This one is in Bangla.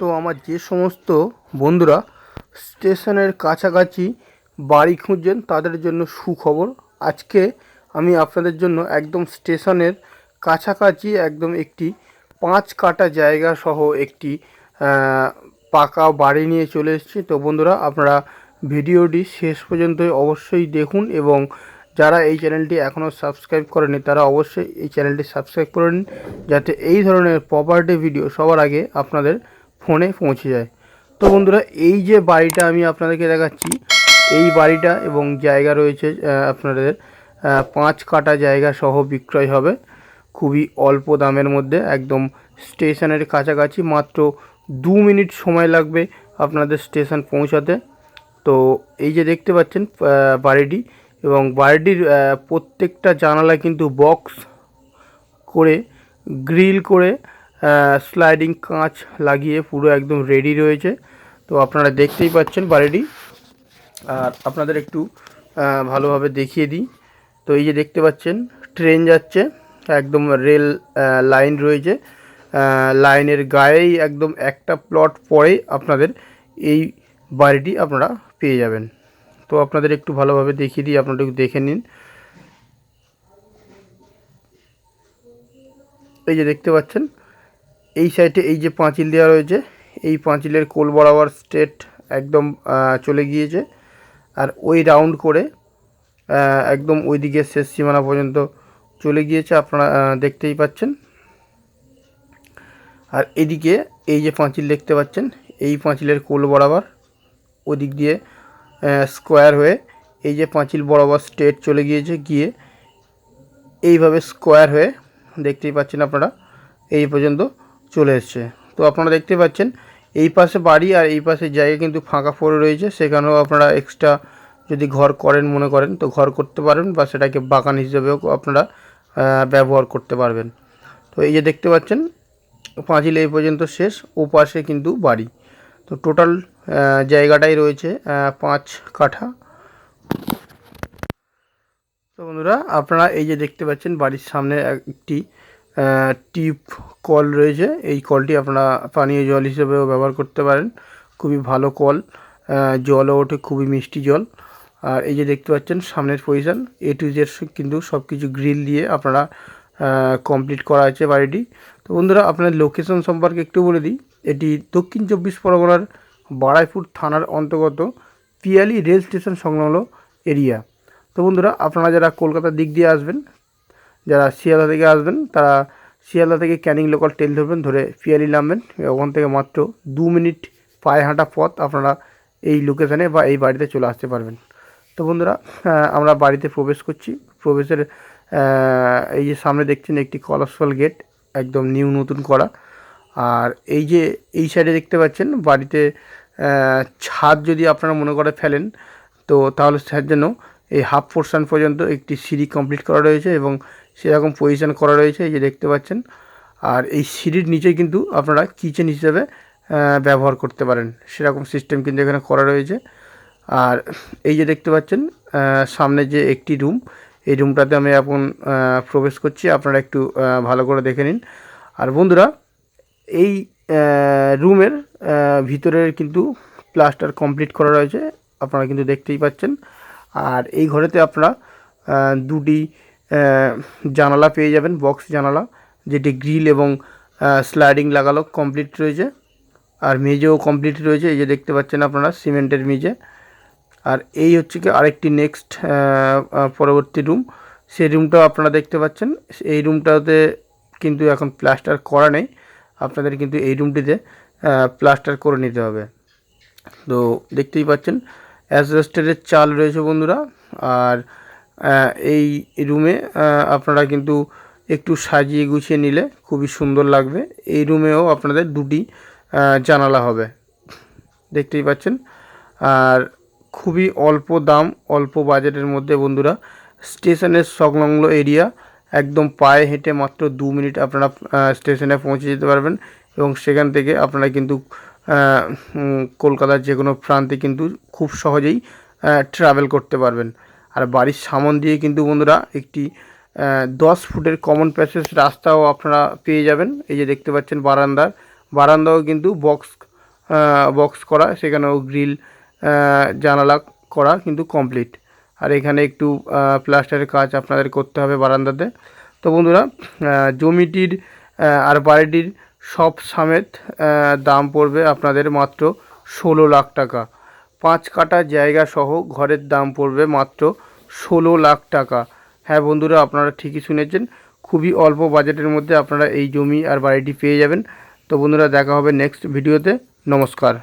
তো আমার যে সমস্ত বন্ধুরা স্টেশনের কাছাকাছি বাড়ি খুঁজছেন, তাদের জন্য সুখবর। আজকে আমি আপনাদের জন্য একদম স্টেশনের কাছাকাছি একদম একটি পাঁচ কাটা জায়গা সহ একটি পাকা বাড়ি নিয়ে চলে এসেছি। তো বন্ধুরা, আপনারা ভিডিওটি শেষ পর্যন্ত অবশ্যই দেখুন এবং যারা এই চ্যানেলটি এখনও সাবস্ক্রাইব করেনি তারা অবশ্যই এই চ্যানেলটি সাবস্ক্রাইব করে নিন যাতে এই ধরনের প্রপার্টি ভিডিও সবার আগে আপনাদের ফোনে পৌঁছে যায়। তো বন্ধুরা, এই যে বাড়িটা আমি আপনাদেরকে দেখাচ্ছি, এই বাড়িটা এবং জায়গা রয়েছে আপনাদের পাঁচ কাটা জায়গা সহ বিক্রয় হবে। খুবই অল্প দামের মধ্যে, একদম স্টেশনের কাছাকাছি, মাত্র দু মিনিট সময় লাগবে আপনাদের স্টেশন পৌঁছাতে। তো এই যে দেখতে পাচ্ছেন বাড়িটি এবং বাড়িটির প্রত্যেকটা জানালা কিন্তু বক্স করে, গ্রিল করে স্লাইডিং কাঁচ লাগিয়ে পুরো একদম রেডি রয়েছে। তো আপনারা দেখতেই পাচ্ছেন বাড়িটি। আর আপনাদের একটু ভালোভাবে দেখিয়ে দিই। তো এই যে দেখতে পাচ্ছেন, ট্রেন যাচ্ছে, একদম রেল লাইন রয়েছে। লাইনের গায়েই একদম একটা প্লট পরেই আপনাদের এই বাড়িটি আপনারা পেয়ে যাবেন। তো আপনাদের একটু ভালোভাবে দেখিয়ে দিই, আপনারা একটু দেখে নিন। এই যে দেখতে পাচ্ছেন, এই সাইডে এই যে পাঁচিল দেওয়া রয়েছে, এই পাঁচিলের কোল বরাবর স্ট্রেট একদম চলে গিয়েছে। আর ওই রাউন্ড করে একদম ওইদিকে শেষ সীমানা পর্যন্ত চলে গিয়েছে, আপনারা দেখতেই পাচ্ছেন। আর এদিকে এই যে পাঁচিল দেখতে পাচ্ছেন, এই পাঁচিলের কোল বরাবর ওদিক দিয়ে স্কোয়ার হয়ে এই যে পাঁচিল বরাবর স্ট্রেট চলে গিয়েছে, গিয়ে এইভাবে স্কোয়ার হয়ে দেখতেই পাচ্ছেন আপনারা, এই পর্যন্ত চলে এসছে। তো আপনারা দেখতে পাচ্ছেন, এই পাশে বাড়ি আর এই পাশে জায়গা কিন্তু ফাঁকা পড়ে রয়েছে, সেখানেও আপনারা এক্সট্রা যদি ঘর করেন মনে করেন, তো ঘর করতে পারবেন বা সেটাকে বাগান হিসেবেও আপনারা ব্যবহার করতে পারবেন। তো এই যে দেখতে পাচ্ছেন পাঁচিল এই পর্যন্ত শেষ ও পাশে কিন্তু বাড়ি। তো টোটাল জায়গাটাই রয়েছে পাঁচ কাঠা। তো বন্ধুরা, আপনারা এই যে দেখতে পাচ্ছেন, বাড়ির সামনে একটি টিপ কল রয়েছে। এই কলটি আপনারা পানীয় জল হিসেবেও ব্যবহার করতে পারেন। খুবই ভালো কল জলও ওঠে, খুবই মিষ্টি জল। আর এই যে দেখতে পাচ্ছেন, সামনের পজিশন এ টু জেড কিন্তু সব কিছু গ্রিল দিয়ে আপনারা কমপ্লিট করা আছে বাড়িটি। তো বন্ধুরা আপনার লোকেশন সম্পর্কে একটু বলে দিই। এটি দক্ষিণ চব্বিশ পরগনার বারাইপুর থানার অন্তর্গত পিয়ালি রেল স্টেশন সংলগ্ন এরিয়া। তো বন্ধুরা, আপনারা যারা কলকাতার দিক দিয়ে আসবেন, যারা শিয়ালদা থেকে আসবেন, তারা শিয়ালদা থেকে ক্যানিং লোকাল ট্রেন ধরবেন, ধরে পিয়ালি নামবেন। ওখান থেকে মাত্র দু মিনিট পায়ে হাঁটা পথ আপনারা এই লোকেশানে বা এই বাড়িতে চলে আসতে পারবেন। তো বন্ধুরা আমরা বাড়িতে প্রবেশ করছি। প্রবেশের এই যে সামনে দেখছেন একটি কলাসফল গেট, একদম নিউ, নতুন করা। আর এই যে, এই সাইডে দেখতে পাচ্ছেন, বাড়িতে ছাদ যদি আপনারা মনে করে ফেলেন, তো তাহলে তার জন্য এই হাফ পোর্শন পর্যন্ত একটি সিঁড়ি কমপ্লিট করা রয়েছে এবং সেরকম পজিশন করা রয়েছে, এই যে দেখতে পাচ্ছেন। আর এই সিঁড়ির নিচে কিন্তু আপনারা কিচেন হিসেবে ব্যবহার করতে পারেন। সেরকম সিস্টেম কিন্তু এখানে করা রয়েছে। আর এই যে দেখতে পাচ্ছেন সামনে যে একটি রুম এই রুমটাতে আমি এখন প্রবেশ করছি। আপনারা একটু ভালো করে দেখে নিন। আর বন্ধুরা, এই রুমের ভিতরের কিন্তু প্লাস্টার কমপ্লিট করা রয়েছে। আপনারা কিন্তু দেখতেই পাচ্ছেন। আর এই ঘরেতে আপনারা দুটি জানালা পেয়ে যাবেন, বক্স জানালা, যেটি গ্রিল এবং স্লাইডিং লাগালো, কমপ্লিট রয়েছে। আর মেঝেও কমপ্লিট রয়েছে। এই যে দেখতে পাচ্ছেন আপনারা, সিমেন্টের মেঝে। আর এই হচ্ছে কি আরেকটি নেক্সট পরবর্তী রুম সেই রুমটাও আপনারা দেখতে পাচ্ছেন। এই রুমটাতে কিন্তু এখন প্লাস্টার করা নেই। আপনাদের কিন্তু এই রুমটিতে প্লাস্টার করে নিতে হবে। তো দেখতেই পাচ্ছেন অ্যাসবেস্টারের চাল রয়েছে বন্ধুরা। আর এই রুমে আপনারা কিন্তু একটু সাজিয়ে গুছিয়ে নিলে খুবই সুন্দর লাগবে। এই রুমেও আপনাদের দুটি জানালা হবে। দেখতেই পাচ্ছেন। আর খুবই অল্প দাম, অল্প বাজেটের মধ্যে বন্ধুরা। স্টেশনের সংলগ্ন এরিয়া, একদম পায়ে হেঁটে মাত্র দু মিনিট আপনারা স্টেশনে পৌঁছে যেতে পারবেন এবং সেখান থেকে আপনারা কিন্তু কলকাতার যে কোনো প্রান্তে কিন্তু খুব সহজেই ট্রাভেল করতে পারবেন। আর বাড়ির সামন দিয়ে কিন্তু বন্ধুরা একটি দশ ফুটের কমন প্যাসেজ রাস্তাও আপনারা পেয়ে যাবেন। এই যে দেখতে পাচ্ছেন বারান্দার, বারান্দাও কিন্তু বক্স বক্স করা, সেখানেও গ্রিল জানালা করা কিন্তু কমপ্লিট আর এখানে একটু প্লাস্টারের কাজ আপনাদের করতে হবে বারান্দাতে। তো বন্ধুরা জমিটির আর বাড়িটির সব সমেত দাম পড়বে আপনাদের মাত্র ষোলো লাখ টাকা। পাঁচ কাটা জায়গা সহ ঘরের দাম পড়বে মাত্র ষোলো লাখ টাকা। হ্যাঁ বন্ধুরা, আপনারা ঠিকই শুনেছেন, খুবই অল্প বাজেটের মধ্যে আপনারা এই জমি আর বাড়িটি পেয়ে যাবেন। তো বন্ধুরা, দেখা হবে নেক্সট ভিডিওতে নমস্কার।